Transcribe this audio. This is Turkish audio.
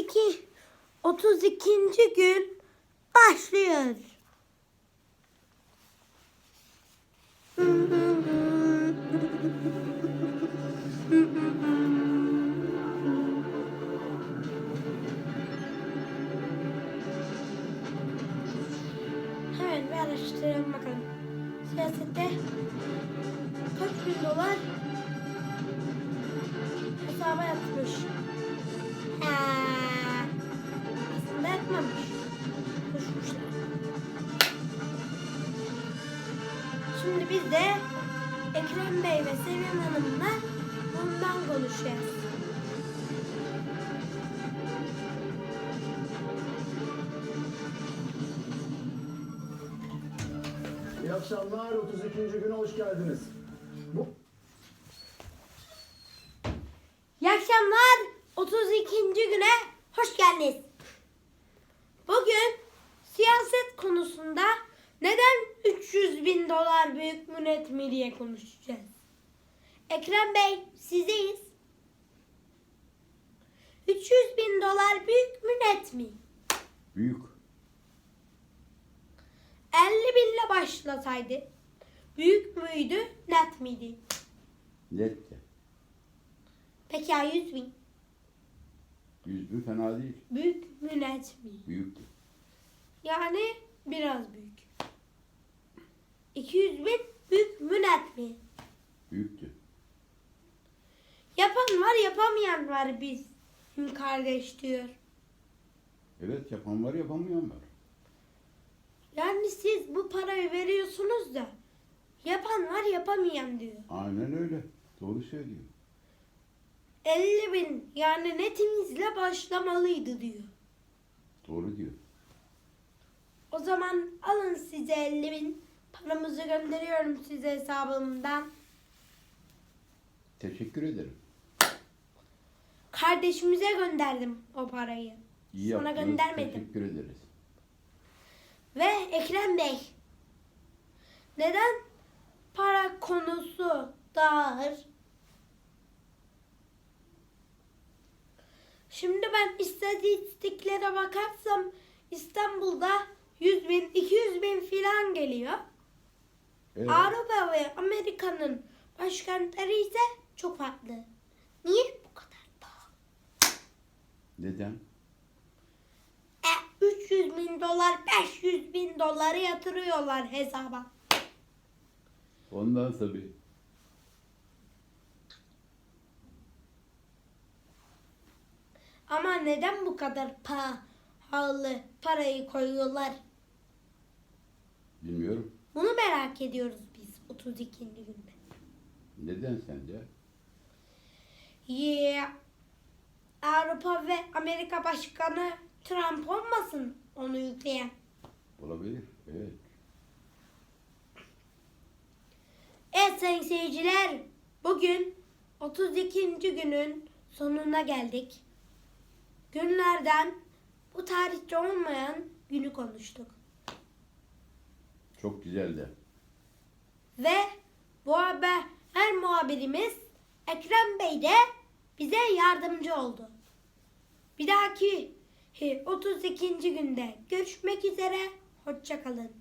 32 32. gün başlıyor. Hemen bir araştıralım bakalım. Siyasette kaç bin dolar hesaba yatmış. Şimdi biz de Ekrem Bey ve Sevim Hanım'la bundan konuşacağız. İyi akşamlar. 32. güne hoş geldiniz. Bu İyi akşamlar. 32. güne hoş geldiniz. Bugün siyaset konusunda neden 300 bin dolar büyük mü net mi diye konuşacağız. Ekrem Bey sizdeyiz. 300 bin dolar büyük mü net mi? Büyük. 50 binle başlasaydı büyük müydü net miydi? Net de. Peki ya 100 bin? Yüz bin fena değil. Büyük mü net mi? Büyüktü. Yani biraz büyük. 200 bin büyük mü net mi? Büyüktü. Yapan var yapamayan var biz. Kardeş diyor. Evet yapan var yapamayan var. Yani siz bu parayı veriyorsunuz da yapan var yapamayan diyor. Aynen öyle. Doğru söylüyor. 50 bin yani netimizle başlamalıydı diyor. Doğru diyor. O zaman alın size 50 bin paramızı gönderiyorum size hesabımdan. Teşekkür ederim. Kardeşimize gönderdim o parayı. İyi Sana yaptınız. göndermedim. Teşekkür ederiz. Ve Ekrem Bey. Neden para konusu dağır? Şimdi ben istatistiklere bakarsam İstanbul'da 100 bin, 200 bin filan geliyor. Evet. Avrupa ve Amerika'nın başkentleri ise çok farklı. Niye bu kadar pahalı? Neden? E, 300 bin dolar, 500 bin doları yatırıyorlar hesaba. Ondan tabii. Ama neden bu kadar pahalı parayı koyuyorlar? Bilmiyorum. Bunu merak ediyoruz biz 32. günde. Neden sence? Yeah. Avrupa ve Amerika Başkanı Trump olmasın onu yükleyen. Olabilir. Evet. Evet sayın seyirciler bugün 32. günün sonuna geldik. Günlerden bu tarihte olmayan günü konuştuk. Çok güzeldi. Ve bu haber her muhabirimiz Ekrem Bey de bize yardımcı oldu. Bir dahaki 32. günde görüşmek üzere. Hoşçakalın.